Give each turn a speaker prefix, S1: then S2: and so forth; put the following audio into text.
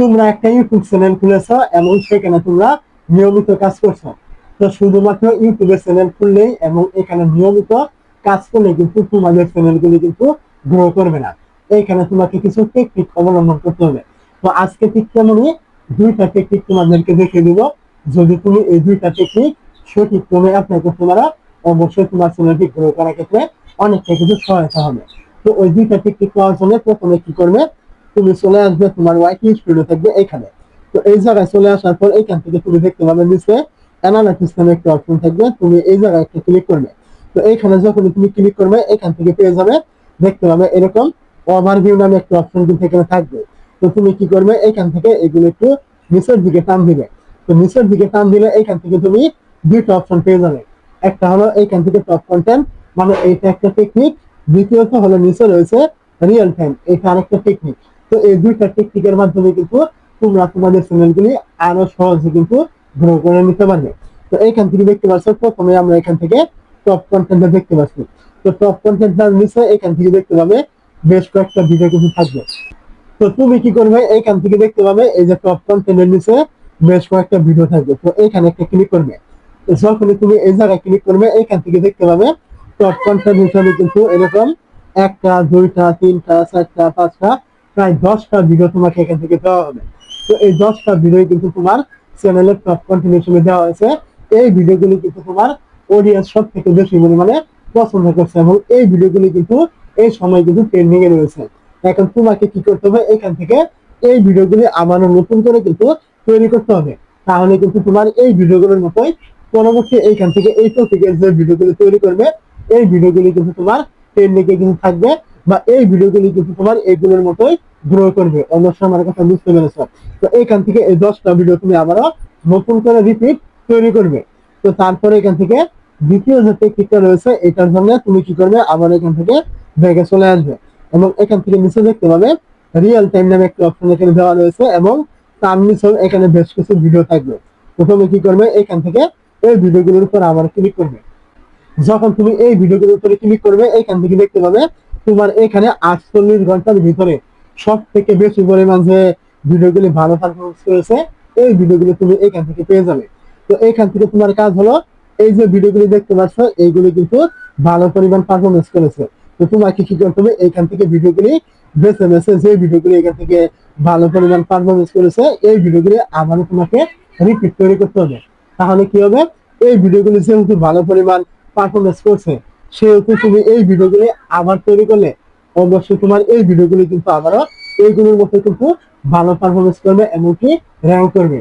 S1: তোমরা একটা YouTube channel খুলেছো এবং সেখানে তোমরা নিয়মিত কাজ করছ। তো শুধুমাত্র ইউটিউবের চ্যানেল খুললেই এবং এখানে নিয়মিত কাজ করলে কিন্তু তোমাদের চ্যানেলগুলি কিন্তু গ্রো করবে না। এইখানে তোমাকে কিছু টেকনিক অবলম্বন করতে হবে। তো আজকে ঠিক তেমনি দুইটা টেকনিক তোমাদেরকে দেখে দিব। যদি তুমি এই দুইটা টেকনিক সঠিক ক্রমে অ্যাপ্লাই করতে পারো, অবশ্যই তোমার চ্যানেলটি গ্রো করার ক্ষেত্রে অনেকটা কিছু সহায়তা হবে। তো ওই দুইটা টেকনিক পাওয়ার জন্য প্রথমে কি করবে তুমি চলে আসবে, তোমার ওয়াইটি স্টুডিও থাকবে এখানে। তো এই জায়গায় চলে আসার পর এখান থেকে তুমি দেখতে পাবে নিচে অ্যানালাইসিস নামে একটা অপশন থাকবে, তুমি এই জায়গায় একটা ক্লিক করবে। তো যখন তুমি ক্লিক করবে, এখান থেকে পেয়ে যাবে, দেখতে পাবে এরকম ওভারভিউ নামে একটা অপশন কিন্তু এখানে থাকবে। তো তুমি কি করবে, এখান থেকে এগুলো একটু নিচের দিকে টান দিবে। তো নিচের দিকে টান দিলে এখান থেকে তুমি দুইটা অপশন পেয়ে যাবে। একটা হলো এইখান থেকে টপ কন্টেন্ট মানে এইটা একটা টেকনিক দ্বিতীয়ত হলো নিচে রয়েছে রিয়েল টাইম এটা আরেকটা টেকনিক তো এই দুইটা টেকনিকের মাধ্যমে কিন্তু তোমরা তোমাদের চ্যানেলগুলি আরও সহজে কিন্তু গ্রো করে নিতে পারবে। তো এইখান থেকে দেখতে পাচ্ছ, প্রথমে আমরা এখান থেকে টপ কন্টেন্ট দেখতে পাচ্ছি। তো টপ কন্টেন্টটার নিচে এখান থেকে দেখতে পাবে, বেশ কয়েকটা ভিডিও কিন্তু থাকবে। তো তুমি কি করবে, এইখান থেকে দেখতে পাবে, এই যে টপ কন্টেন্টের নিচে বেশ কয়েকটা ভিডিও থাকবে। তো এইখানে একটা ক্লিক করবে। তো যখনই তুমি এই জায়গায় ক্লিক করবে, এইখান থেকে দেখতে পাবে টপ কন্টেন্ট হিসাবে কিন্তু এরকম একটা, দুইটা, তিনটা, চারটা, পাঁচটা প্রায় দশটা ভিডিও তোমাকে এখান থেকে দেওয়া হবে। তো এই দশটা ভিডিও কিন্তু তোমার চ্যানেলের টপ কন্টেন্ট হিসেবে দেওয়া হয়েছে। এই ভিডিওগুলি কিন্তু তোমার অডিয়েন্স সব থেকে বেশি পরিমাণে পছন্দ করছে এবং এই ভিডিওগুলি কিন্তু এই সময় কিন্তু ট্রেন্ডিং এ রয়েছে। এখন তোমাকে কি করতে হবে? এখান থেকে এই ভিডিওগুলি আবারও নতুন করে কিন্তু তৈরি করতে হবে। তাহলে কিন্তু তোমার এই ভিডিওগুলোর মতোই পরবর্তী এইখান থেকে এই টপিকের যে ভিডিওগুলি তৈরি করবে, এই ভিডিওগুলি কিন্তু তোমার ট্রেন্ডিং এ কিন্তু থাকবে। বা এই ভিডিওগুলি কিন্তু তোমার এইগুলোর মতোই গ্রো করবে। অবশ্যই আমার কথা বুঝতে পেরেছ। তো এইখান থেকে এই দশটা ভিডিও তুমি আবারও নতুন করে রিপিট তৈরি করবে। তো তারপরে এখান থেকে দ্বিতীয় যে টেকনিকটা রয়েছে, এটার জন্য তুমি কি করবে? আবার এখান থেকে ব্যাগে চলে আসবে। এবং এখান থেকে নিচে দেখতে পাবে রিয়েল টাইম নামে একটা অপশন এখানে দেওয়া রয়েছে এবং তার নিচেও এখানে বেশ কিছু ভিডিও থাকবে। প্রথমে কি করবে? এখান থেকে এই ভিডিওগুলোর উপর আবার ক্লিক করবে। যখন তুমি এই ভিডিওগুলোর উপরে ক্লিক করবে, এখান থেকে দেখতে পাবে তোমার এখানে আটচল্লিশ ঘণ্টার ভিতরে সব থেকে বেশি পরিমাণ যে ভিডিওগুলি ভালো পারফরমেন্স করেছে, এই ভিডিওগুলো তুমি এখান থেকে পেয়ে যাবে। তো এখান থেকে তোমার কাজ হলো, এই যে ভিডিওগুলি দেখতে পাচ্ছ, এইগুলি কিন্তু ভালো পরিমাণ পারফরমেন্স করেছে। তো তোমাকে কি করতে হবে, এখান থেকে ভিডিওগুলি বেছে বেছে যে ভিডিওগুলি এখান থেকে ভালো পরিমাণ পারফরমেন্স করেছে, এই ভিডিওগুলি আবারও তোমাকে রিপিট তৈরি করতে হবে। তাহলে কি হবে, এই ভিডিওগুলি যেহেতু ভালো পরিমাণ পারফরমেন্স করছে সেহেতু তুমি এই ভিডিওগুলি আবার তৈরি করলে অবশ্যই তোমার এই ভিডিওগুলি কিন্তু আবারও এইগুলোর মধ্যে কিন্তু ভালো পারফরমেন্স করবে, এমনকি র্যাঙ্ক করবে।